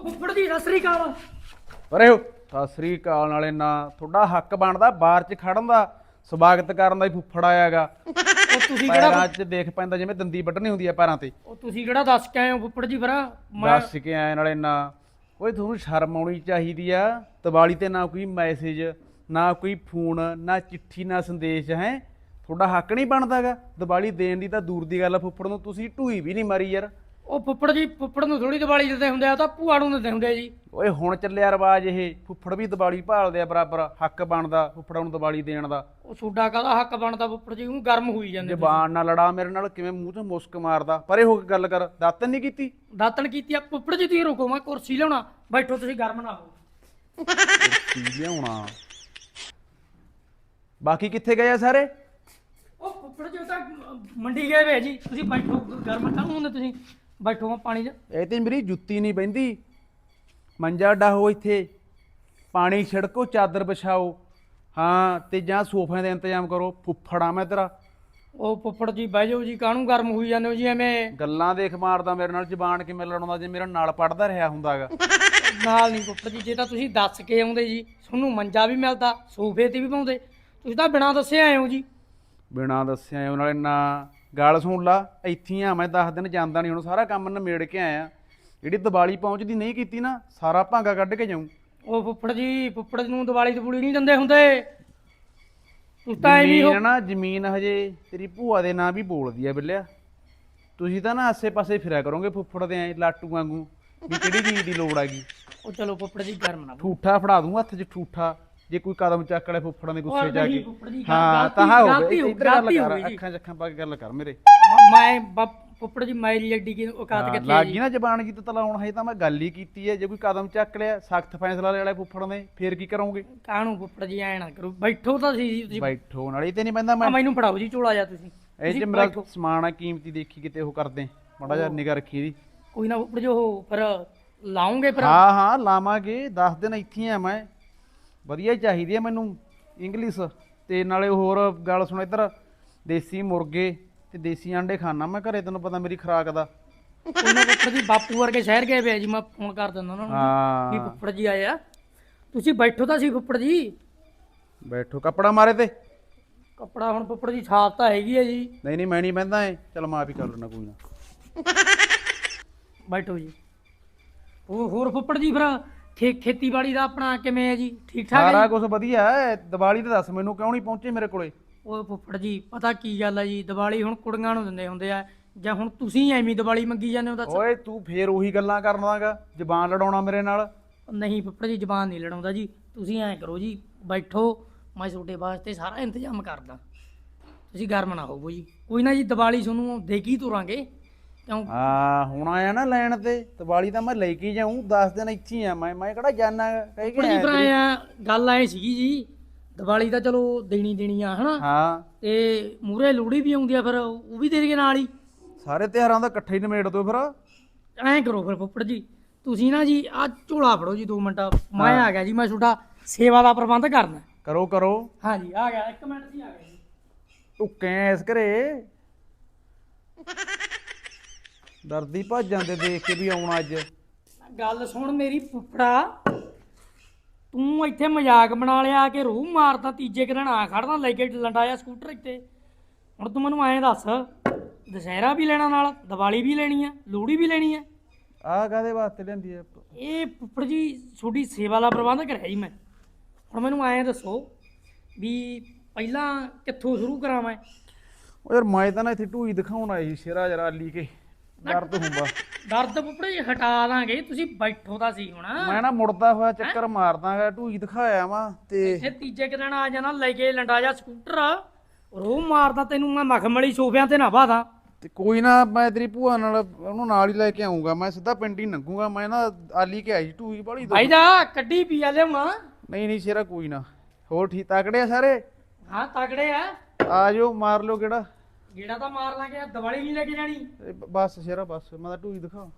ਉਹ ਫੁੱਫੜ ਜੀ ਸਤਿ ਸ੍ਰੀ ਅਕਾਲ। ਅਰੇ ਹੋ। ਸਤਿ ਸ੍ਰੀ ਅਕਾਲ ਨਾਲੇ ਨਾ ਤੁਹਾਡਾ ਹੱਕ ਬਣਦਾ ਬਾਹਰ 'ਚ ਖੜਨ ਦਾ ਸਵਾਗਤ ਕਰਨ ਦਾ ਹੀ ਫੁੱਫੜ ਆਇਆਗਾ ਉਹ ਤੁਸੀਂ ਕਿਹੜਾ 'ਚ ਦੇਖ ਪੈਂਦਾ ਜਿਵੇਂ ਦੰਦੀ ਵੱਢਣੀ ਹੁੰਦੀ ਆ ਪੈਰਾਂ ਤੇ। ਉਹ ਤੁਸੀਂ ਕਿਹੜਾ ਦੱਸ ਕੇ ਆਏ ਹੋ ਫੁੱਫੜ ਜੀ ਫਿਰ ਮੈਂ ਦੱਸ ਕੇ ਆਏ ਨਾਲੇ ਨਾ ਓਏ ਤੁਹਾਨੂੰ ਸ਼ਰਮ ਆਉਣੀ ਚਾਹੀਦੀ ਆ। ਦੀਵਾਲੀ ਤੇ ਨਾ ਕੋਈ ਮੈਸੇਜ ਨਾ ਕੋਈ ਫੋਨ ਨਾ ਚਿੱਠੀ ਨਾ ਸੰਦੇਸ਼ ਹੈ? ਤੁਹਾਡਾ ਹੱਕ ਨਹੀਂ ਬਣਦਾਗਾ ਦੀਵਾਲੀ ਦੇਣ ਦੀ ਤਾਂ ਦੂਰ ਦੀ ਗੱਲ ਆ ਫੁੱਫੜ ਨੂੰ। ਤੁਸੀਂ ਢੂਈ ਵੀ ਨਹੀਂ ਮਾਰੀ ਯਾਰ। ਉਹ ਫੁੱਫੜ ਜੀ ਫੁੱਫੜ ਨੂੰ ਥੋੜੀ ਦੀਵਾਲੀ ਦਿੰਦੇ ਹੁੰਦੇ ਆ ਉਹ ਤਾਂ ਭੂਆ ਨੂੰ ਦਿੰਦੇ ਹੁੰਦੇ ਆ ਜੀ। ਓਏ ਹੁਣ ਚੱਲਿਆ ਰਿਵਾਜ ਇਹ ਫੁੱਫੜ ਵੀ ਦੀਵਾਲੀ ਭਾਲਦੇ ਆ ਬਰਾਬਰ ਹੱਕ ਬਣਦਾ ਫੁੱਫੜਾਂ ਨੂੰ ਦੀਵਾਲੀ ਦੇਣ ਦਾ। ਉਹ ਤੁਹਾਡਾ ਕਾਹਦਾ ਹੱਕ ਬਣਦਾ ਫੁੱਫੜ ਜੀ ਉਹ ਗਰਮ ਹੋਈ ਜਾਂਦੇ ਜ਼ਬਾਨ ਨਾਲ ਲੜਾ ਮੇਰੇ ਨਾਲ ਕਿਵੇਂ ਮੂੰਹ ਤੋਂ ਮੁਸਕ ਮਾਰਦਾ। ਪਰੇ ਹੋ ਕੇ ਗੱਲ ਕਰ ਦਾਤਨ ਨਹੀਂ ਕੀਤੀ? ਦਾਤਣ ਕੀਤੀ ਆ ਫੁੱਫੜ ਜੀ ਤੁਸੀਂ ਰੁਕੋ ਮੈਂ ਕੁਰਸੀ ਲਿਆਉਣਾ ਬੈਠੋ ਤੁਸੀਂ ਗਰਮ ਨਾ ਹੋ ਕੀ ਲਿਆਉਣਾ। ਬਾਕੀ ਕਿੱਥੇ ਗਏ ਆ ਸਾਰੇ? ਉਹ ਫੁੱਫੜ ਜੀ ਉਹ ਤਾਂ ਮੰਡੀ ਗਏ ਵੇ ਜੀ ਤੁਸੀਂ ਬੈਠੋ ਗਰਮ ਨਾ ਹੁੰਦੇ ਤੁਸੀਂ। ਬੈਠੋ ਪਾਣੀ ਚ। ਇਹ ਤੇ ਮੇਰੀ ਜੁੱਤੀ ਨਹੀਂ ਬੈਂਦੀ ਮੰਜਾ ਡਾਹੋ ਇੱਥੇ। ਪਾਣੀ ਛਿੜਕੋ ਚਾਦਰ ਵਿਛਾਓ। ਹਾਂ ਤੇ ਜਾਂ ਸੋਫਿਆਂ ਦਾ ਇੰਤਜ਼ਾਮ ਕਰੋ। ਫੁੱਫੜਾ ਮੈਂ ਤੇਰਾ। ਉਹ ਫੁੱਫੜ ਜੀ ਬਹਿ ਜਾਓ ਜੀ। ਕਾਹਨੂੰ ਗਰਮ ਹੋਈ ਜਾਂਦੇ ਹੋ ਜੀ ਐਵੇਂ? ਗੱਲਾਂ ਦੇਖ ਮਾਰਦਾ ਮੇਰੇ ਨਾਲ ਜ਼ਬਾਨ ਕਿਵੇਂ ਲੜਾਉਂਦਾ ਜੇ ਮੇਰਾ ਨਾਲ ਪੜਦਾ ਰਿਹਾ ਹੁੰਦਾਗਾ। ਨਾਲ ਨਹੀਂ ਫੁੱਫੜ ਜੀ ਜੇ ਤਾਂ ਤੁਸੀਂ ਦੱਸ ਕੇ ਆਉਂਦੇ ਜੀ ਤੁਹਾਨੂੰ ਮੰਜਾ ਵੀ ਮਿਲਦਾ ਸੋਫੇ ਤੇ ਵੀ ਪਾਉਂਦੇ। ਤੁਸੀਂ ਤਾਂ ਬਿਨਾਂ ਦੱਸੇ ਆਏ ਹੋ ਜੀ। ਬਿਨਾਂ ਦੱਸਿਆ ਉਹਨਾਂ ਨਾਲੇ ਨਾ ਗੱਲ ਸੁਣ ਲਾ ਇੱਥੇ ਆ ਮੈਂ 10 ਦਿਨ ਜਾਂਦਾ ਨਹੀਂ ਹੁਣ ਸਾਰਾ ਕੰਮ ਨਿਮੇੜ ਕੇ ਆਇਆ। ਜਿਹੜੀ ਦੀਵਾਲੀ ਪਹੁੰਚਦੀ ਨਹੀਂ ਕੀਤੀ ਨਾ ਸਾਰਾ ਭਾਂਗਾ ਕੱਢ ਕੇ ਜਾਊਂ। ਉਹ ਫੁੱਫੜ ਜੀ ਫੁੱਫੜ ਨੂੰ ਦੀਵਾਲੀ ਦਬੂਲੀ ਨਹੀਂ ਦਿੰਦੇ ਹੁੰਦੇ। ਤੁਸੀਂ ਤਾਂ ਐਵੇਂ ਹੋ ਜ਼ਮੀਨ ਨਾ ਜ਼ਮੀਨ ਹਜੇ ਤੇਰੀ ਭੂਆ ਦੇ ਨਾਂ ਵੀ ਬੋਲਦੀ ਆ ਬਿੱਲਿਆ। ਤੁਸੀਂ ਤਾਂ ਨਾ ਆਸੇ-ਪਾਸੇ ਫਿਰਿਆ ਕਰੋਗੇ ਫੁੱਫੜ ਦੇ ਐ ਲਾਟੂ ਵਾਂਗੂ ਵੀ ਕਿਹੜੀ ਚੀਜ਼ ਦੀ ਲੋੜ ਹੈਗੀ। ਉਹ ਚਲੋ ਫੁੱਫੜ ਜੀ ਗਰਮ ਨਾ ਠੂਠਾ ਫੜਾ ਦੂੰ ਹੱਥ 'ਚ ਠੂਠਾ। ਜੇ ਕੋਈ ਕਦਮ ਚੱਕ ਲੈ ਫੁੱਫੜਾਂ ਦੇ ਗੁੱਸੇ ਨਹੀਂ ਕੇ। ਜੀ, ਹਾਂ ਤਾਂ ਹੋ ਗਲਤੀ ਹੋ- ਗਈ ਇੱਧਰ ਗੱਲ ਕਰ ਜੀ। ਅੱਖਾਂ 'ਚ ਅੱਖਾਂ ਪਾ ਕੇ ਗੱਲ ਕਰ ਮੇਰੇ। ਮ- ਮੈਂ ਫੁੱਫੜ ਜੀ ਮੇਰੀ ਐਡੀ ਕੀ ਔਕਾਤ ਕਿੱਥੇ ਲੱਗੀ ਜੀ। ਨਾ ਜ਼ਬਾਨ ਕੀ ਤਲਾਉਣ ਹੈ ਤਾਂ ਮੈਂ ਗੱਲ ਹੀ ਕੀਤੀ ਹੈ। ਜੇ ਕੋਈ ਕਦਮ ਚੱਕ ਲਿਆ ਸਖਤ ਫੈਸਲਾ ਲੈ ਵਾਲੇ ਫੁੱਫੜ ਨੇ ਫੇਰ ਕੀ ਕਰੋਗੇ? ਕਾਹਨੂੰ ਫੁੱਫੜ ਜੀ ਐ ਨਾ ਕਰੋ? ਬੈਠੋ ਤਾਂ ਸੀ ਜੀ ਤੁਸੀਂ। ਬੈਠੋ ਨਾਲੇ ਤੇ ਨਹੀਂ ਆ ਮੈਂ ਮੈਨੂੰ ਫੜਾਓ ਜੀ ਝੋਲਾ ਜਾ ਤੁਸੀਂ। ਇਹ ਚ ਮੇਰਾ। ਸਮਾਨ ਆ ਕੀਮਤੀ ਦੇਖੀ ਕਿਤੇ ਉਹ ਕਰਦੇ। ਮਾੜਾ ਜਿਹਾ ਨਿਗਾ ਰੱਖੀ ਇਹਦੀ। ਕੋਈ ਨਾ ਫੁੱਫੜ ਜੀ ਉਹ ਫਿਰ ਲਾਉਂਗੇ ਫਿਰ ਹਾਂ ਹਾਂ ਲਾਵਾਂਗੇ। 10 ਦਿਨ ਇੱਥੇ ਆ ਮੈਂ। ਵਧੀਆ ਹੀ ਚਾਹੀਦੀ ਹੈ ਮੈਨੂੰ ਇੰਗਲਿਸ਼ ਤੇ ਨਾਲੇ ਹੋਰ ਗੱਲ ਸੁਣ ਇੱਧਰ ਦੇਸੀ ਮੁਰਗੇ ਤੇ ਦੇਸੀ ਆਂਡੇ ਖਾਣਾ ਮੈਂ ਘਰੇ ਤੈਨੂੰ ਪਤਾ ਮੇਰੀ ਖੁਰਾਕ ਦਾ। ਕੋਈ ਨਾ ਫੁੱਫੜ ਜੀ ਬਾਪੂ ਵਰਗੇ ਸ਼ਹਿਰ ਗਏ ਵੇ ਜੀ ਮੈਂ ਫੋਨ ਕਰ ਦਿੰਦਾ ਉਹਨਾਂ ਨੂੰ ਵੀ ਹਾਂ। ਫੁੱਫੜ ਜੀ ਆਏ ਆ। ਤੁਸੀਂ ਬੈਠੋ ਤਾਂ ਸੀ ਫੁੱਫੜ ਜੀ। ਬੈਠੋ ਕੱਪੜਾ ਮਾਰੇ ਤੇ। ਕੱਪੜਾ ਹੁਣ ਫੁੱਫੜ ਜੀ ਛਾਪ ਤਾਂ ਹੈਗੀ ਹੈ ਜੀ। ਨਹੀਂ ਨਹੀਂ ਮੈਂ ਨਹੀਂ ਬਹਿੰਦਾ ਏ ਚਲ ਮਾਫ ਹੀ ਕਰ ਲੈਣਾ ਕੋਈ ਨਾ। ਬੈਠੋ ਜੀ। ਉਹ ਹੋਰ ਫੁੱਫੜ ਜੀ ਫਿਰ ਖੇ ਖੇਤੀਬਾੜੀ ਦਾ ਆਪਣਾ ਕਿਵੇਂ ਹੈ ਜੀ? ਠੀਕ ਠਾਕ ਹੈ ਸਾਰਾ ਜੀ? ਕੁਝ ਵਧੀਆ ਹੈ। ਦੀਵਾਲੀ ਤੇ ਦੱਸ ਮੈਨੂੰ ਕਿਉਂ ਨਹੀਂ ਪਹੁੰਚੇ ਮੇਰੇ ਕੋਲੇ? ਉਹ ਫੁੱਫੜ ਜੀ ਪਤਾ ਕੀ ਗੱਲ ਹੈ ਜੀ? ਦੀਵਾਲੀ ਹੁਣ ਕੁੜੀਆਂ ਨੂੰ ਦਿੰਦੇ ਹੁੰਦੇ ਆ। ਜਾਂ ਹੁਣ ਤੁਸੀਂ ਐਵੇਂ ਦੀਵਾਲੀ ਮੰਗੀ ਜਾਂਦੇ ਹੋ ਤਾਂ ਓਏ ਤੂੰ ਫੇਰ ਉਹੀ ਗੱਲਾਂ ਕਰਨ ਲੱਗਾ। ਜ਼ਬਾਨ ਲੜਾਉਣਾ ਮੇਰੇ ਨਾਲ। ਨਹੀਂ ਫੁੱਫੜ ਜੀ ਜ਼ਬਾਨ ਨਹੀਂ ਲੜਾਉਂਦਾ ਜੀ। ਤੁਸੀਂ ਐਂ ਕਰੋ ਜੀ ਬੈਠੋ ਮੈਂ ਤੁਹਾਡੇ ਵਾਸਤੇ ਸਾਰਾ ਇੰਤਜ਼ਾਮ ਕਰਦਾ। ਤੁਸੀਂ ਗਰਮ ਨਾ ਹੋਵੋ ਜੀ। ਕੋਈ ਨਾ ਜੀ ਦੀਵਾਲੀ ਤੁਹਾਨੂੰ ਦੇ ਕੇ ਤੁਰਾਂਗੇ। ਕਿਉਂ? ਹਾਂ ਹੁਣ ਆਇਆ ਨਾ ਲੈਣ ਤੇ ਦੀਵਾਲੀ ਤਾਂ ਮੈਂ ਲੈ ਕੇ ਜਾਊਂ 10 ਦਿਨ ਇੱਥੇ ਹੀ ਆ ਮੈਂ ਮੈਂ ਕਿਹੜਾ ਜਾਣਾ ਕਹਿ ਕੇ ਜੀ ਆਇਆ ਗੱਲ ਐ ਸੀਗੀ ਜੀ ਦੀਵਾਲੀ ਤਾਂ ਚਲੋ ਦੇਣੀ ਦੇਣੀ ਆ ਹਨਾ? ਹਾਂ। ਤੇ ਮੂਰੇ ਲੋਹੜੀ ਵੀ ਆਉਂਦੀ ਆ ਫਿਰ ਉਹ ਵੀ ਦੇ ਦੇਗੇ ਨਾਲ ਹੀ? ਸਾਰੇ ਤਿਉਹਾਰਾਂ ਦਾ ਇਕੱਠੇ ਹੀ ਨਿਮੇੜ ਦੋ ਫਿਰ। ਐਂ ਕਰੋ ਫਿਰ ਫੁੱਫੜ ਜੀ ਤੁਸੀਂ ਨਾ ਜੀ ਆ ਝੋਲਾ ਫੜੋ ਜੀ 2 ਮਿੰਟ ਮੈਂ ਆ ਗਿਆ ਜੀ ਮੈਂ ਤੁਹਾਡਾ ਸੇਵਾ ਦਾ ਪ੍ਰਬੰਧ ਕਰਨਾ। ਕਰੋ ਕਰੋ। ਹਾਂਜੀ ਆ ਗਿਆ 1 ਮਿੰਟ ਜੀ ਆ ਗਿਆ ਜੀ। ਢੁੱਕੇ ਐਸ ਘਰੇ। ਦਰਦੀ ਭੱਜ ਜਾਂਦੇ ਦੇਖ ਕੇ ਵੀ ਆਉਣਾ ਅੱਜ। ਗੱਲ ਸੁਣ ਮੇਰੀ ਫੁੱਫੜਾ ਤੂੰ ਇੱਥੇ ਮਜ਼ਾਕ ਬਣਾ ਲਿਆ ਕਿ ਰੂਹ ਮਾਰਦਾ ਤੀਜੇ ਕੁ ਦਿਨ ਆ ਖੜਦਾ ਲੈ ਕੇ ਲੰਡਾ ਜਾ ਸਕੂਟਰ ਇੱਥੇ। ਹੁਣ ਤੂੰ ਮੈਨੂੰ ਐਂ ਦੱਸ ਦਸ਼ਹਿਰਾ ਵੀ ਲੈਣਾ ਨਾਲ ਦੀਵਾਲੀ ਵੀ ਲੈਣੀ ਆ ਲੋਹੜੀ ਵੀ ਲੈਣੀ ਆ? ਆਹ ਕਾਦੇ ਵਾਸਤੇ ਲੈਂਦੀ ਐ? ਇਹ ਫੁੱਫੜ ਜੀ ਤੁਹਾਡੀ ਸੇਵਾ ਦਾ ਪ੍ਰਬੰਧ ਕਰਿਆ ਜੀ ਮੈਂ। ਹੁਣ ਮੈਨੂੰ ਐਂ ਦੱਸੋ ਵੀ ਪਹਿਲਾਂ ਕਿੱਥੋਂ ਸ਼ੁਰੂ ਕਰਾਂ ਮੈਂ? ਉਹ ਯਾਰ ਮੈਂ ਤਾਂ ਨਾ ਇੱਥੇ ਢੂਈ ਦਿਖਾਉਣ ਆਈ ਸੀ ਸ਼ੇਰਾ ਜਰਾ ਲੀ ਕੇ। ਦਰਦ ਹੁੰਦਾ। ਦਰਦ ਜੀ ਹਟਾ ਦਾਂਗੇ ਤੁਸੀਂ ਬੈਠੋ ਤਾਂ ਸੀ ਹੁਣ। ਮੈਂ ਨਾ ਮੁੜਦਾ ਹੋਇਆ ਚੱਕਰ ਮਾਰਦਾਗਾ ਢੂਈ ਦਿਖਾਇਆ ਵਾ ਤੇ ਇੱਥੇ ਤੀਜੇ ਕੁ ਦਿਨ ਆ ਜਾਣਾ ਲੈ ਕੇ ਲੰਡਾ ਜਾ ਸਕੂਟਰ ਰੋਹ ਮਾਰਦਾ ਤੈਨੂੰ ਮੈਂ ਮਖਮਲੀ ਸੋਫਿਆਂ ਤੇ ਨਾ ਬਾਦਾ ਤੇ ਕੋਈ ਨਾ ਮੈਂ ਤੇਰੀ ਭੂਆ ਨਾਲ ਉਹਨੂੰ ਨਾਲ ਹੀ ਲੈ ਕੇ ਆਉਂਗਾ ਮੈਂ ਸਿੱਧਾ ਪਿੰਡ ਹੀ ਲੰਘੂਗਾ ਮੈਂ ਨਾ ਆਲੀ ਕੇ ਆਈ ਢੂਈ ਬੜੀ ਭਾਈ ਦਾ ਕੱਢੀ ਪੀਆ ਲਿਆਉਣਾ। ਨਹੀਂ ਨਹੀਂ ਸ਼ੇਰਾ ਕੋਈ ਨਾ। ਹੋਰ ਠੀਕ ਤਕੜੇ ਆ ਸਾਰੇ? ਹਾਂ ਤਗੜੇ ਆ। ਆ ਜਾਓ ਮਾਰ ਲਓ ਕਿਹੜਾ। ਗੇੜਾ ਤਾਂ ਮਾਰ ਲਾਂਗੇ ਦੀਵਾਲੀ ਨਹੀਂ ਲੈ ਕੇ ਜਾਣੀ। ਇਹ ਬ- ਬਸ ਸ਼ੇਰਾ, ਬਸ, ਮੈਂ ਤਾਂ ਢੂਈ ਦਿਖਾ